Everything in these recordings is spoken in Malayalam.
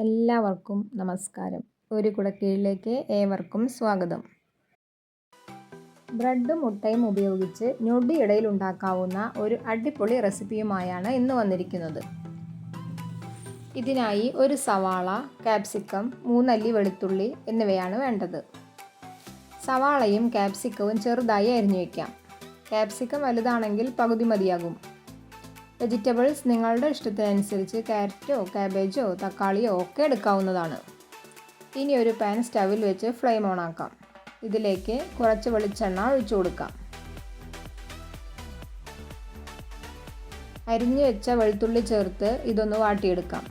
എല്ലാവർക്കും നമസ്കാരം. ഒരു കുടക്കീഴിലേക്ക് ഏവർക്കും സ്വാഗതം. ബ്രെഡും മുട്ടയും ഉപയോഗിച്ച് ഞൊടിയിടയിൽ ഉണ്ടാക്കാവുന്ന ഒരു അടിപൊളി റെസിപ്പിയുമായാണ് ഇന്ന് വന്നിരിക്കുന്നത്. ഇതിനായി ഒരു സവാള കാപ്സിക്കം മൂന്നല്ലി വെളുത്തുള്ളി എന്നിവയാണ് വേണ്ടത്. സവാളയും കാപ്സിക്കവും ചെറുതായി അരിഞ്ഞു വയ്ക്കാം കാപ്സിക്കം വലുതാണെങ്കിൽ പകുതി മതിയാകും. വെജിറ്റബിൾസ് നിങ്ങളുടെ ഇഷ്ടത്തിനനുസരിച്ച് ക്യാരറ്റോ കാബേജോ തക്കാളിയോ ഒക്കെ എടുക്കാവുന്നതാണ്. ഇനി ഒരു പാൻ സ്റ്റവിൽ വെച്ച് ഫ്ലെയിം ഓൺ ആക്കാം. ഇതിലേക്ക് കുറച്ച് വെളിച്ചെണ്ണ ഒഴിച്ചു കൊടുക്കാം. അരിഞ്ഞു വെച്ച വെളുത്തുള്ളി ചേർത്ത് ഇതൊന്ന് വാട്ടിയെടുക്കാം.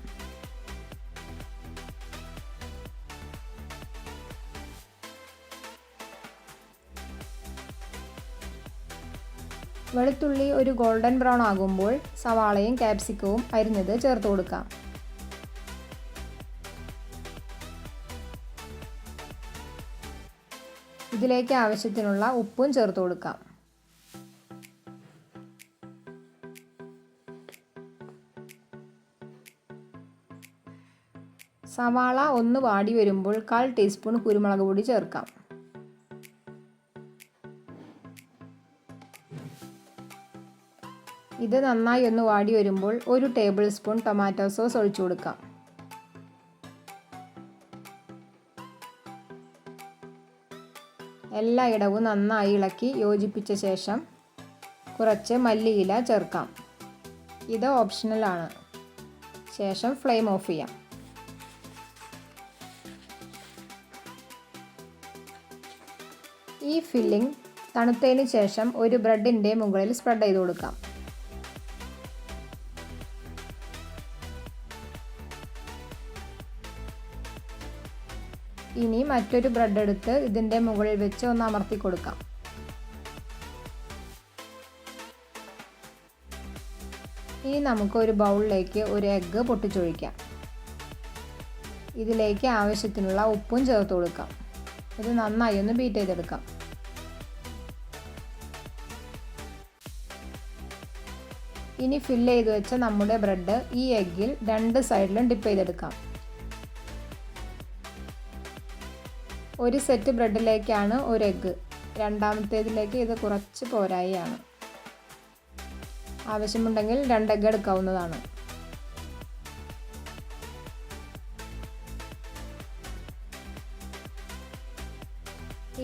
വെളുത്തുള്ളി ഒരു ഗോൾഡൻ ബ്രൗൺ ആകുമ്പോൾ സവാളയും ക്യാപ്സിക്കവും അരിഞ്ഞത് ചേർത്ത് കൊടുക്കാം. ഇതിലേക്ക് ആവശ്യത്തിനുള്ള ഉപ്പും ചേർത്ത് കൊടുക്കാം. സവാള ഒന്ന് വാടി വരുമ്പോൾ കാൽ ടീസ്പൂൺ കുരുമുളക് പൊടി ചേർക്കാം. ഇത് നന്നായി ഒന്ന് വാടി വരുമ്പോൾ ഒരു ടേബിൾ സ്പൂൺ ടൊമാറ്റോ സോസ് ഒഴിച്ചു കൊടുക്കാം. എല്ലാ ഇടവും നന്നായി ഇളക്കി യോജിപ്പിച്ച ശേഷം കുറച്ച് മല്ലിയില ചേർക്കാം. ഇത് ഓപ്ഷണലാണ് ശേഷം ഫ്ലെയിം ഓഫ് ചെയ്യാം. ഈ ഫില്ലിംഗ് തണുത്തതിന് ശേഷം ഒരു ബ്രെഡിന്റെ മുകളിൽ സ്പ്രെഡ് ചെയ്ത് കൊടുക്കാം. ഇനി മറ്റൊരു ബ്രെഡ് എടുത്ത് ഇതിന്റെ മുകളിൽ വെച്ച് ഒന്ന് അമർത്തി കൊടുക്കാം. ഇനി നമുക്ക് ഒരു ബൗളിലേക്ക് ഒരു എഗ്ഗ് പൊട്ടിച്ചൊഴിക്കാം. ഇതിലേക്ക് ആവശ്യത്തിനുള്ള ഉപ്പും ചേർത്ത് കൊടുക്കാം. ഇത് നന്നായി ഒന്ന് ബീറ്റ് ചെയ്തെടുക്കാം. ഇനി ഫില്ല് ചെയ്ത് വെച്ച നമ്മുടെ ബ്രെഡ് ഈ എഗ്ഗിൽ രണ്ട് സൈഡിലും ഡിപ്പ് ചെയ്തെടുക്കാം. ഒരു സെറ്റ് ബ്രെഡിലേക്കാണ് ഒരു എഗ്ഗ്. രണ്ടാമത്തേതിലേക്ക് ഇത് കുറച്ച് പോരായിയാണ്. ആവശ്യമുണ്ടെങ്കിൽ രണ്ട് എഗ്ഗ് എടുക്കാവുന്നതാണ്.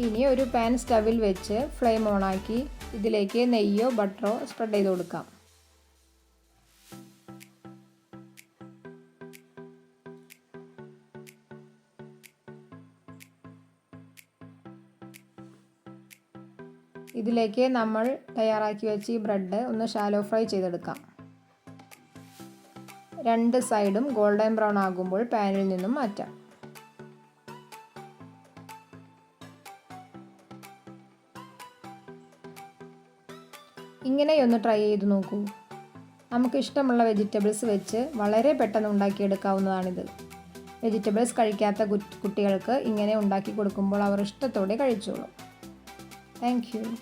ഇനി ഒരു പാൻ സ്റ്റവിൽ വെച്ച് ഫ്ലെയിം ഓണാക്കി ഇതിലേക്ക് നെയ്യോ ബട്ടറോ സ്പ്രെഡ് ചെയ്ത് കൊടുക്കാം. ഇതിലേക്ക് നമ്മൾ തയ്യാറാക്കി വെച്ച് ഈ ബ്രെഡ് ഒന്ന് ഷാലോ ഫ്രൈ ചെയ്തെടുക്കാം. രണ്ട് സൈഡും ഗോൾഡൻ ബ്രൗൺ ആകുമ്പോൾ പാനിൽ നിന്നും മാറ്റാം. ഇങ്ങനെയൊന്ന് ട്രൈ ചെയ്ത് നോക്കൂ. നമുക്ക് ഇഷ്ടമുള്ള വെജിറ്റബിൾസ് വെച്ച് വളരെ പെട്ടെന്ന് ഉണ്ടാക്കിയെടുക്കാവുന്നതാണിത്. വെജിറ്റബിൾസ് കഴിക്കാത്ത കുട്ടികൾക്ക് ഇങ്ങനെ ഉണ്ടാക്കി കൊടുക്കുമ്പോൾ അവർ ഇഷ്ടത്തോടെ കഴിച്ചോളും. Thank you.